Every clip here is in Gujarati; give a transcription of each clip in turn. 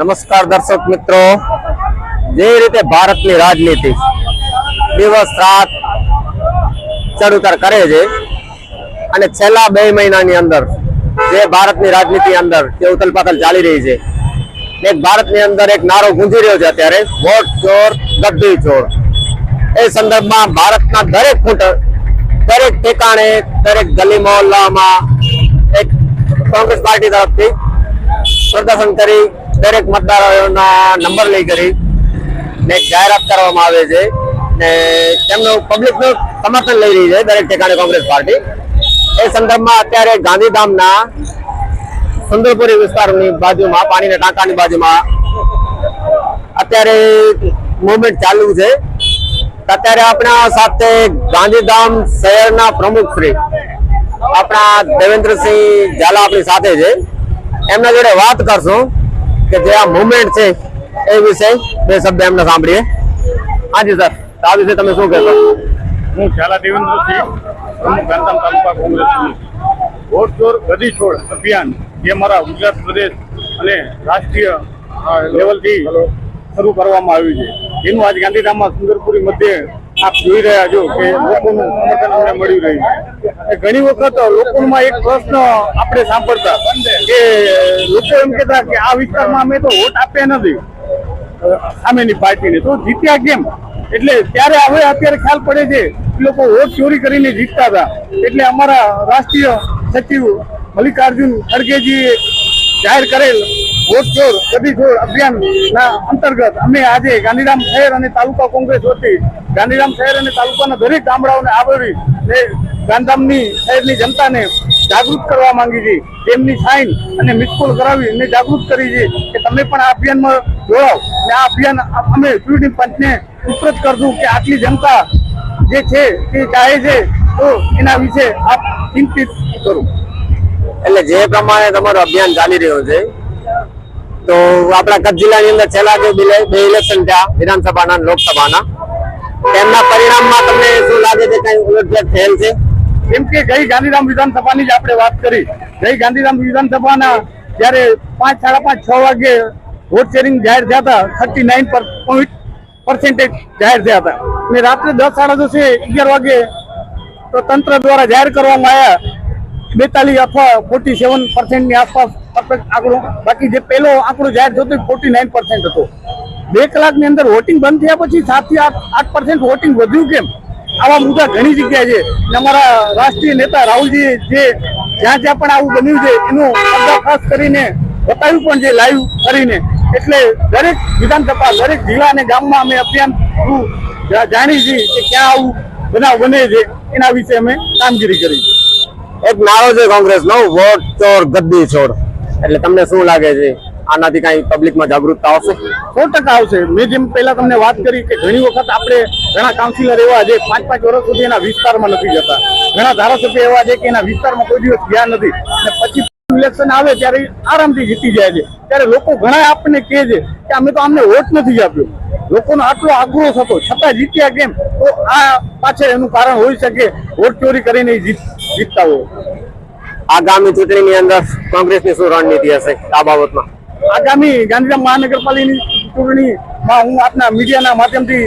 નમસ્કાર દર્શક મિત્રો. જે રીતે ભારતની રાજનીતિ દિવસ રાત ચડ ઉતાર કરે છે અને છેલ્લા બે મહિનાની અંદર જે ભારતની રાજનીતિ અંદર જે ઉથલપાથલ ચાલી રહી છે, એક ભારતની અંદર એક નારો ગુંજી રહ્યો છે અત્યારે, વોટ ચોર ગદ્દી ચોર. એ સંદર્ભમાં ભારતના દરેક ફૂટ દરેક ઠેકાણે, દરેક ગલી મહોલ્લામાં એક કોંગ્રેસ પાર્ટી તરફથી પ્રદર્શન કરી દરેક મતદારોના નંબર લઈ કરી ને જાહેરાત કરવામાં આવે છે ને તેમનું પબ્લિકનું સમર્થન લઈ રહી છે દરેક ઠેકાણે કોંગ્રેસ પાર્ટી. એ સંદર્ભમાં અત્યારે ગાંધીધામના સુંદરપુરી વિસ્તારની બાજુમાં, પાણીના ટાંકાની બાજુમાં અત્યારે મુવમેન્ટ ચાલુ છે. અત્યારે આપણા સાથે ગાંધીધામ શહેરના પ્રમુખ શ્રી આપણા દેવેન્દ્રસિંહ ઝાલા આપણી સાથે છે. એમના જોડે વાત કરશું. કે જે આ મુવમેન્ટ છે એ વિશે બે શબ્દ એમને સાંભળીએ. હાજી સર આ વિશે તમે શું કહેશો? હું ઝાલા દેવેન્દ્રસિંહ પ્રમુખ ગાંધીધામ તાલુકા કોંગ્રેસ વોટ ચોર ગદી છોડ અભિયાન જે મારા ગુજરાત પ્રદેશ અને રાષ્ટ્રીય લેવલથી શરૂ કરવામાં આવ્યું છે. જેનું આજ ગાંધીધામમાં સુંદરપુરી મધ્યે આપ જોઈ રહ્યા છો કે લોકોનું સમર્થન અમને મળી રહ્યું છે. ઘણી વખત લોકોમાં એક પ્રશ્ન આપણે સાંભળતા કે લોકો એમ કહેતા કે આ વિસ્તારમાં અમે તો વોટ આપ્યા નથી. સામેની પાર્ટીને. તો જીત્યા કેમ? એટલે ત્યારે હવે અત્યારે ખ્યાલ પડે છે કે લોકો વોટ ચોરી કરીને જીતતા હતા. એટલે અમારા રાષ્ટ્રીય સચિવ મલ્લિકાર્જુન ખડગેજીએ જાહેર કરેલ વોટ ચોર, ગદી ચોર અભિયાન ના અંતર્ગત અમે આજે ગાંધીધામ શહેર અને તાલુકા કોંગ્રેસ વતી ગાંધીધામ શહેર અને તાલુકાના દરેક ગામડાઓને આવરી ને ગાંધીધામની શહેરની જનતાને જાગૃત કરવા માંગી છે. તેમની સાઇન અને મિસકોલ કરાવી અને જાગૃત કરી છે કે તમે પણ આ અભિયાનમાં જોડાવ ને આ અભિયાન અમે ચૂંટણી પંચને સુપ્રત કરશું કે આટલી જનતા જે છે તે ચાહે છે તો એના વિશે આપ ચિંતિત કરો. એટલે જે પ્રમાણે તમારું અભિયાન ચાલી રહ્યું છે, તો આપણા કચ્છ જિલ્લાની અંદર છેલ્લા જે બે ઇલેક્શન થયા, વિધાનસભાના લોકસભાના તેમના પરિણામમાં તમને શું લાગે છે, કઈ ઉલટફેર થયેલ છે? કેમ કે ગઈ ગાંધીધામ વિધાનસભાની જ આપણે વાત કરી. ગઈ ગાંધીધામ વિધાનસભાના જ્યારે પાંચ, સાડા પાંચ, છ વાગે વોટ શેરિંગ જાહેર થયા હતા થર્ટી નાઇન પોઈન્ટ પર્સેન્ટેજ જાહેર થયા હતા. અને રાત્રે દસ, સાડા દસે, અગિયાર વાગે તો તંત્ર દ્વારા જાહેર કરવામાં આવ્યા બેતાલીસ અથવા ફોર્ટી સેવન પર્સન્ટની આસપાસ પરફેક્ટ આંકડો બાકી જે પહેલો આંકડો જાહેર થયો હતો ફોર્ટી નાઇન પર્સેન્ટ હતો. બે કલાકની અંદર વોટિંગ બંધ થયા પછી સાતથી આઠ પર્સન્ટ વોટિંગ વધ્યું કેમ? આવા મુદ્દા ઘણી જગ્યાએ છે. અને અમારા રાષ્ટ્રીય નેતા રાહુલજી જે જ્યાં જ્યાં પણ આવું બન્યું છે એનું ખાસ કરીને બતાવ્યું પણ છે લાઈવ કરીને. એટલે દરેક વિધાનસભા દરેક જિલ્લા અને ગામમાં અમે અભિયાન થ્રુ જાણીએ છીએ કે ક્યાં આવું બનાવ બને છે એના વિશે અમે કામગીરી કરી છે એક નારો છે કોંગ્રેસ નો વોટ ચોર ગદ્દી છોડ. એટલે તમને શું લાગે છે? આનાથી કઈ પબ્લિકમાં જાગૃતતા આવશે? સો ટકા આવશે. મેં જેમ પહેલા તમને વાત કરી કે ઘણી વખત આપણે ઘણા કાઉન્સિલર એવા છે પાંચ પાંચ વર્ષ સુધી એના વિસ્તારમાં નથી જતા. ઘણા ધારાસભ્ય એવા છે કે એના વિસ્તારમાં કોઈ દિવસ ગયા નથી. અને પછી ઇલેક્શન આવે ત્યારે આરામથી જીતી જાય છે. ત્યારે લોકો ઘણા આપણને કહે છે કે અમે તો અમને વોટ નથી આપ્યો. લોકોનો આટલો આગ્રહ હતો છતાં જીત્યા કેમ? તો આ પાછળ એનું કારણ હોઈ શકે. વોટ ચોરી કરીને જીત જીતતા હોય. આગામી ચૂંટણીની અંદર કોંગ્રેસની શું રણનીતિ હશે આ બાબતમાં? આગામી ગાંધીધામ મહાનગરપાલિકાની ચૂંટણીમાં હું આપના મીડિયાના માધ્યમથી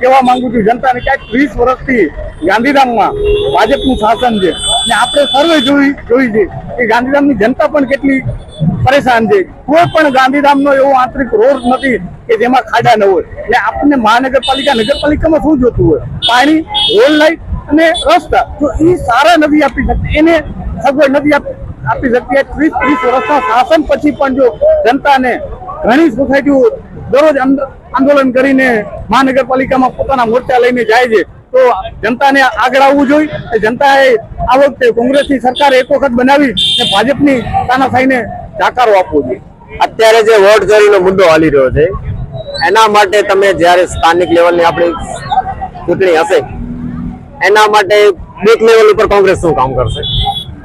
કહેવા માંગુ છું, જનતાને ક્યાંક ત્રીસ વર્ષથી ગાંધીધામમાં ભાજપનું શાસન છે અને આપણે સર્વે જોઈ જોઈ છે કે ગાંધીધામની જનતા પણ કેટલી પરેશાન છે. કોઈ પણ ગાંધીધામનો એવો આંતરિક રોડ નથી કે જેમાં ખાડા ન હોય. એટલે આપણને મહાનગરપાલિકા નગરપાલિકામાં શું જોતું હોય? પાણી રોડ લાઈટ અને રસ્તા. જો એ સારા નથી આપી શકતા. એને સગવડ નથી આપી આપી શકીએ ત્રીસ ત્રીસ વર્ષના શાસન પછી પણ જો જનતાને ઘણી સોસાયટીઓ દરરોજ આંદોલન કરીને મહાનગરપાલિકામાં પોતાના મોરચા લઈને જાય છે, તો જનતાને આગળ આવવું જોઈએ. જનતાએ આ વખતે કોંગ્રેસની સરકાર એક વખત બનાવી ને ભાજપની તાનાશાહીને જાકારો આપવો જોઈએ. અત્યારે જે વોટ ચોરીનો મુદ્દો હાલી રહ્યો છે, એના માટે તમે જ્યારે સ્થાનિક લેવલની આપણી ચૂંટણી હશે, એના માટે બુથ લેવલ ઉપર કોંગ્રેસ શું કામ કરશે?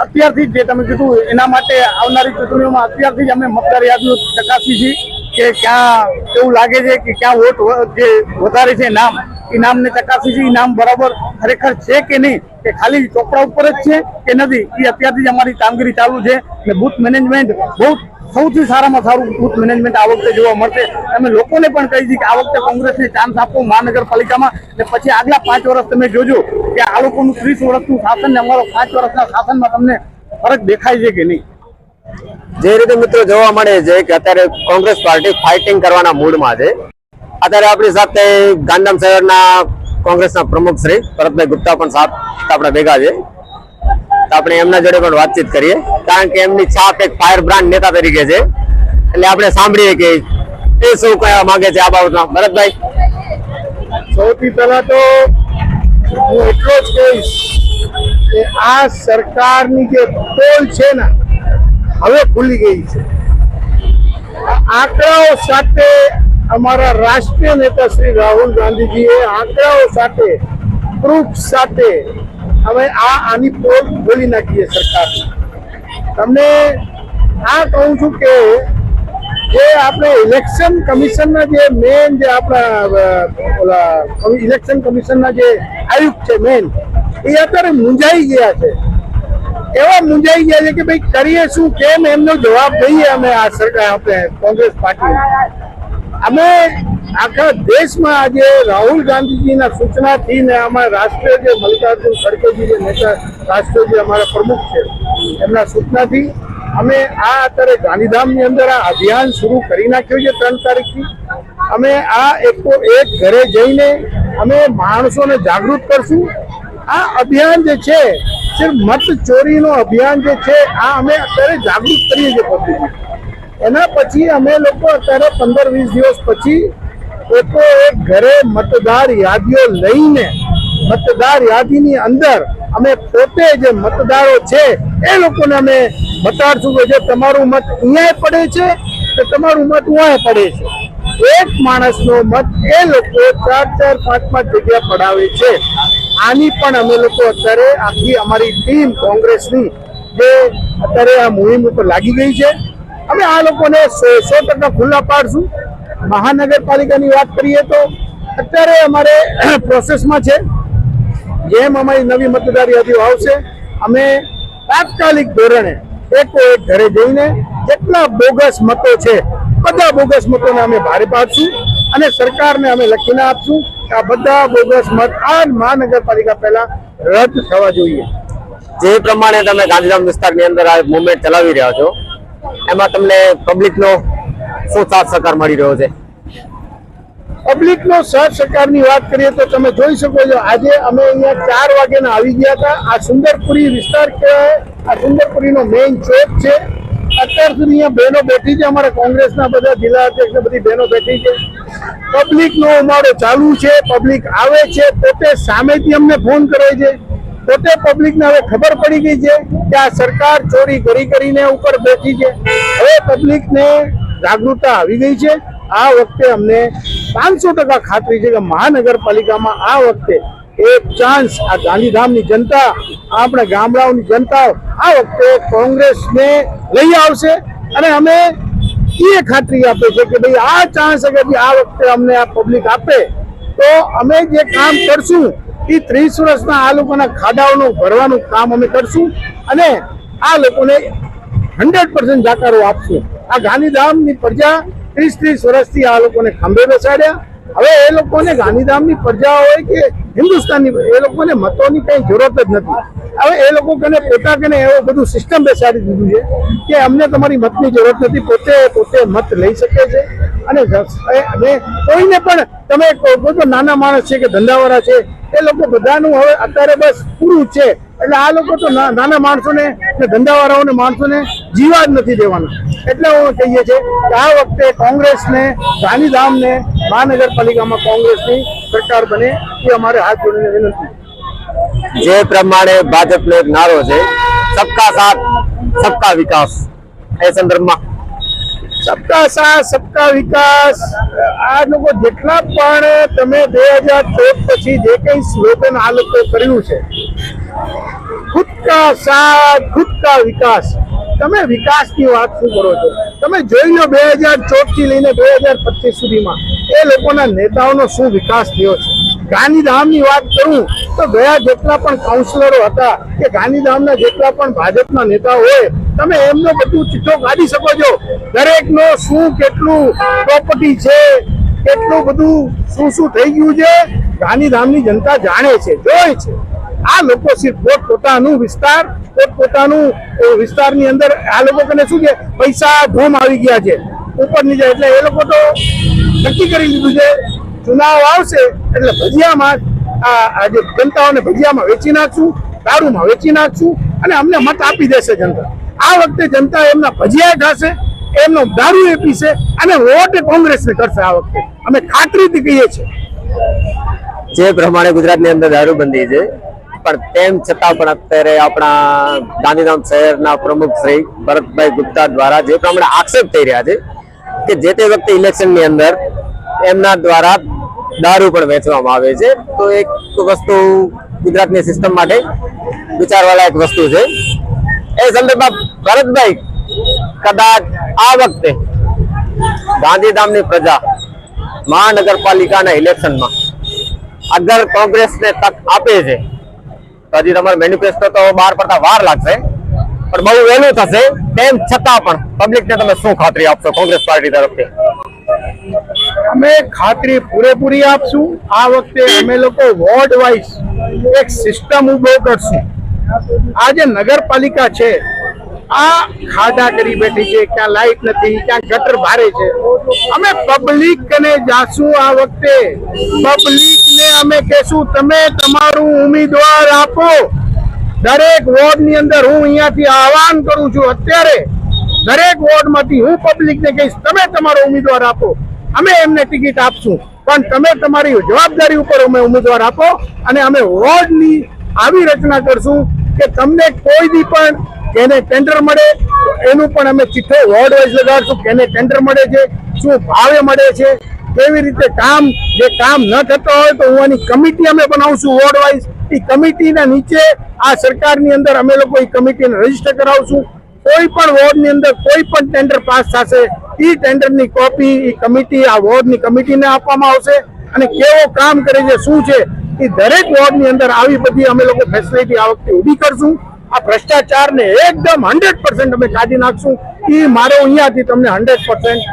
અત્યારથી જ તમે કીધું, એના માટે આવનારી ચૂંટણીઓમાં અત્યારથી જ અમે મતદાર યાદીઓ ચકાસી છીએ કે ક્યાં એવું લાગે છે કે ક્યાં વોટ જે વધારે છે નામ, એ નામને ચકાસી છે ઇનામ નામ બરાબર ખરેખર છે કે નહીં? કે ખાલી ચોપડા ઉપર જ છે કે નથી? એ અત્યારથી જ અમારી કામગીરી ચાલુ છે. અને બુથ મેનેજમેન્ટ બહુ સૌથી સારામાં સારું બુથ મેનેજમેન્ટ આ વખતે જોવા મળશે. અમે લોકોને પણ કહી દઈએ કે આ વખતે કોંગ્રેસને ચાન્સ આપો મહાનગરપાલિકામાં. ને પછી આગલા પાંચ વર્ષ તમે જોજો કે આ લોકોનું ત્રીસ વર્ષનું શાસન ને અમારો પાંચ વર્ષના શાસનમાં તમને ફરક દેખાય છે કે નહીં. જે રીતે મિત્રો જોવા મળે છે કે અત્યારે કોંગ્રેસ પાર્ટી ફાઇટિંગ કરવાના મૂડમાં છે. અત્યારે આપણી સાથે ગાંધીધામ શહેરના કોંગ્રેસના પ્રમુખ શ્રી ભરતભાઈ ગુપ્તા પણ સાથ આપણા ભેગા છે. તો આપણે એમના જોડે પણ વાતચીત કરીએ. કારણ કે એમની છાપ એક ફાયર બ્રાન્ડ નેતા તરીકે છે. એટલે આપણે સાંભળીએ કે એ શું કહેવા માંગે છે આ બાબતમાં. ભરતભાઈ. સૌથી પહેલા તો હું એટલો જ કહીશ કે આ સરકારની જે પોલ છે ને, હવે ખુલી ગઈ છે. આંકડાઓ સાથે અમારા રાષ્ટ્રીય નેતા શ્રી રાહુલ ગાંધીજીએ આંકડાઓ સાથે પ્રૂફ સાથે હવે આ આની પોલ ખોલી નાખીએ સરકાર તમને આ કહું છું કે જે આપણે ઇલેક્શન કમિશનના જે મેન જે આપણા, ઓલા ઇલેક્શન કમિશનના જે આયુક્ત છે મેન એ અત્યારે મૂંઝાઈ ગયા છે. એવા મૂંઝાઈ ગયા છે કે ભાઈ કરીએ શું, કેમ, એમનો જવાબ દઈએ અમે આ સરકાર, આપણે કોંગ્રેસ પાર્ટી અમે આખા દેશમાં આજે રાહુલ ગાંધીજીના સૂચનાથી ને અમારા રાષ્ટ્રીય જે મલ્લિકાર્જુન ખડગેજી જે નેતા, રાષ્ટ્રીય જે અમારા પ્રમુખ છે, એમના સૂચનાથી અમે આ અત્યારે ગાંધીધામની અંદર આ અભિયાન શરૂ કરી નાખ્યું છે ત્રણ તારીખથી. અમે આ એકો એક ઘરે જઈને અમે માણસોને જાગૃત કરશું. આ અભિયાન જે છે, સિર્ફ મત ચોરીનો અભિયાન જે છે, આ અમે અત્યારે જાગૃત કરીએ છીએ પબ્લિક એના પછી અમે લોકો અત્યારે પંદર વીસ દિવસ પછી એકો એક ઘરે મતદાર યાદીઓ લઈને મતદાર યાદીની અંદર અમે પોતે જે મતદારો છે, એ લોકોને અમે બતાડશું કે જે તમારું મત અહીંયા પડે છે કે તમારું મત અહીંયા પડે છે. એક માણસનો મત એ લોકો ચાર ચાર, પાંચ પાંચ જગ્યા પડાવે છે. આની પણ અમે લોકો અત્યારે આખી અમારી ટીમ કોંગ્રેસની જે અત્યારે આ મુહિમ ઉપર લાગી ગઈ છે. અમે આ લોકોને સો સો ટકા ખુલ્લા પાડશું. મહાનગરપાલિકાની વાત કરીએ તો અત્યારે અમારે પ્રોસેસમાં છે. જેમ અમારી નવી મતદાર યાદીઓ આવશે, અમે તાત્કાલિક ધોરણે એકો એક ઘરે જઈને જેટલા બોગસ મતો છે, બધા બોગસ મતોને અમે ભારે પાડશું અને સરકારને અમે લખીને આપશું કે આ બધા બોગસ મત આ મહાનગરપાલિકા પહેલા રદ થવા જોઈએ. જે પ્રમાણે તમે ગાંધીધામ વિસ્તારની અંદર આ મુવમેન્ટ ચલાવી રહ્યા છો, એમાં તમને પબ્લિકનો શું સાથ સહકાર મળી રહ્યો છે? પબ્લિક નો સાથ સહકારની વાત કરીએ તો તમે જોઈ શકો છો, આજે અમે અહીંયા ચાર વાગ્યાના આવી ગયા હતા. આ સુંદરપુરી વિસ્તાર કહેવાય, આ સુંદરપુરીનો મેઇન ચોક છે. અત્યાર સુધી અહીંયા બહેનો બેઠી છે, અમારા કોંગ્રેસના બધા જિલ્લા અધ્યક્ષ બધી બહેનો બેઠી છે. પબ્લિક નો ઉમાળો ચાલુ છે, પબ્લિક આવે છે, પોતે સામેથી અમને ફોન કરે છે. પોતે પબ્લિક ને હવે ખબર પડી ગઈ છે કે આ સરકાર ચોરી કરી કરીને ઉપર બેઠી છે. હવે પબ્લિક ને જાગૃતતા આવી ગઈ છે. આ વખતે અમને પાંચસો ટકા ખાતરી છે કે મહાનગરપાલિકામાં આ વખતે એક ચાન્સ આ ગાંધીધામની જનતા, આપણા ગામડાઓની જનતા આ વખતે કોંગ્રેસને લઈ આવશે. અને અમે એ ખાતરી આપે છે કે ભાઈ આ ચાન્સ અગર આ વખતે અમને આ પબ્લિક આપે, તો અમે જે કામ કરશું, એ ત્રીસ વર્ષના આ લોકોના ખાડાઓનું ભરવાનું કામ અમે કરશું. અને આ લોકોને હંડ્રેડ પર્સન્ટ જાકારો આપશું. આ ગાંધીધામની પ્રજા ત્રીસ ત્રીસ વર્ષથી આ લોકોને ખંભે બેસાડ્યા. હવે એ લોકોને ગાંધીધામની પ્રજા હોય કે હિન્દુસ્તાનની, એ લોકોને મતોની કઈ જરૂરત જ નથી. હવે એ લોકો કને પોતા કને એવું બધું સિસ્ટમ બેસાડી દીધું છે કે અમને તમારી મતની જરૂરત નથી. પોતે પોતે મત લઈ શકે છે અને કોઈને પણ તમે કોઈ પણ નાના માણસ છે કે ધંધાવાળા છે, એ લોકો બધાનું હવે અત્યારે બસ પૂરું છે. એટલે આ લોકો તો નાના માણસોને ને ધંધાવાળાઓને માણસોને જીવા જ નથી દેવાના. એટલે હું કહીએ છીએ કે આ વખતે કોંગ્રેસને ગાંધીધામને મહાનગરપાલિકામાં કોંગ્રેસની સરકાર બને એ અમારે હાથ જોડીને વિનંતી. જે પ્રમાણે ભાજપનો એક નારો છે સબકા સાથ સબકા વિકાસ. એ સંદર્ભમાં. સબકા સાથ સબકા વિકાસ આ લોકો જેટલા પણ તમે બે હજાર ચૌદ પછી જે કઈ સ્લોગન આ લોકો કર્યું છે ખુદ કા સાથ ખુદ કા વિકાસ. તમે વિકાસની વાત શું કરો છો? તમે જોઈ લો બે હજારથી લઈને બે હજાર પચીસ સુધીમાં એ લોકોના નેતાઓનો શું વિકાસ થયો છે? ગાંધીધામની વાત કરું તો ગયા જેટલા પણ કાઉન્સિલરો હતા કે ગાંધીધામના જેટલા પણ ભાજપના નેતા હોય, તમે એમનો બધું ચિઠ્ઠો કાઢી શકો છો. દરેકનો શું કેટલું પ્રોપર્ટી છે, કેટલું બધું શું શું થઈ ગયું છે, ગાંધીધામની જનતા જાણે છે જોઈ છે. આ લોકો સિર્ફ પોત પોતાનું વિસ્તાર, પોત પોતાનું વિસ્તારની અંદર આ લોકો કને શું છે પૈસા ધોમ આવી ગયા છે, ઉપર નીચે એટલે એ લોકો તો નક્કી કરી લીધું છે, ચુનાવ આવશે એટલે ભજીયામાં આ જનતાઓને ભજીયામાં વેચી નાખશું, દારૂમાં વેચી નાખશું અને અમને મત આપી દેશે જનતા. આ વખતે જનતા એમના ભજીયા ખાશે, એમનો દારૂ એ પીશે અને વોટ કોંગ્રેસને કરશે આ વખતે. અમે ખાતરીથી કહીએ છીએ. જે પ્રમાણે ગુજરાતની અંદર દારૂબંધી છે પણ તેમ છતાં પણ અત્યારે આપણા ગાંધીધામ શહેરના પ્રમુખ શ્રી ભરતભાઈ ગુપ્તા દ્વારા જે પ્રમાણે આક્ષેપ થઈ રહ્યા છે કે જે તે વખતે ઇલેક્શનની અંદર એમના દ્વારા દારૂ પણ વેચવામાં આવે છે, તો એક વસ્તુ ગુજરાતની સિસ્ટમ માટે વિચારવાલાયક વસ્તુ છે. એ સંદર્ભમાં ભરતભાઈ, કદાચ આ વખતે ગાંધીધામની પ્રજા મહાનગરપાલિકાના ઇલેક્શનમાં અગર કોંગ્રેસને તક આપે છે તો હજી તમારે મેનિફેસ્ટો તો બહાર પડતા વાર લાગશે. પણ બહુ વહેલું થશે, તેમ છતાં પણ પબ્લિકને તમે શું ખાતરી આપશો કોંગ્રેસ પાર્ટી તરફથી? અમે ખાતરી પૂરેપૂરી આપશું. આ વખતે અમે લોકો વોર્ડ વાઇઝ એક સિસ્ટમ ઊભો કરશું. આ જે નગરપાલિકા છે આ ખાડા કરી બેઠી છે, ક્યાં લાઈટ નથી, ક્યાં ગટર ભારે છે. અમે પબ્લિક ને જાશું આ વખતે. પબ્લિક ને અમે કહેશું, તમે તમારું ઉમેદવાર આપો. દરેક વોર્ડની અંદર હું અહીંયાથી આહવાન કરું છું, અત્યારે દરેક વોર્ડમાંથી હું પબ્લિક ને કહીશ, તમે તમારો ઉમેદવાર આપો. અમે એમને ટિકિટ આપશું. પણ તમે તમારી જવાબદારી ઉપર અમે ઉમેદવાર આપો અને અમે વોર્ડની આવી રચના કરશું. કે તમને કોઈ બી પણ કેને ટેન્ડર મળે, એનું પણ અમે ચિઠ્ઠો વોર્ડ વાઇઝ લગાડશું કેને ટેન્ડર મળે છે, શું ભાવે મળે છે, કેવી રીતે કામ, જે કામ ન થતો હોય તો હું આની કમિટી અમે બનાવશું વોર્ડ વાઇઝ એ કમિટીના નીચે આ સરકારની અંદર અમે લોકો એ કમિટીને રજિસ્ટર કરાવશું. કોઈ પણ વોર્ડની અંદર કોઈ પણ ટેન્ડર પાસ થશે એ ટેન્ડરની કોપી એ કમિટી આ વોર્ડની કમિટીને આપવામાં આવશે. અને કેવો કામ કરે છે, શું છે એ દરેક વોર્ડની અંદર આવી બધી અમે લોકો ફેસિલિટી આ વખતે ઊભી કરશું. આ ભ્રષ્ટાચારને એકદમ હંડ્રેડ પર્સન્ટ અમે કાઢી નાખશું. એ મારો અહીંયાથી તમને હંડ્રેડ પર્સન્ટ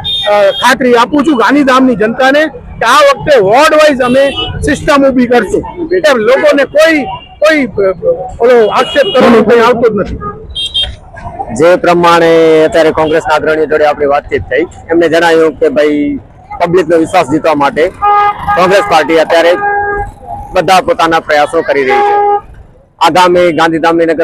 ખાતરી આપું છું ગાંધીધામની જનતાને કે આ વખતે વોર્ડ વાઇઝ અમે સિસ્ટમ ઊભી કરશું. એટલે લોકોને કોઈ કોઈ ઓલો આક્ષેપ કરવાનો કંઈ આવતો જ નથી. જે પ્રમાણે અત્યારે કોંગ્રેસના અગ્રણીઓ જોડે આપણી વાતચીત થઈ, એમને જણાવ્યું કે ભાઈ, પબ્લિકનો વિશ્વાસ જીતવા માટે કોંગ્રેસ પાર્ટી અત્યારે બધા પોતાના પ્રયાસો કરી રહી છે. આગામી ગાંધીધામની નગર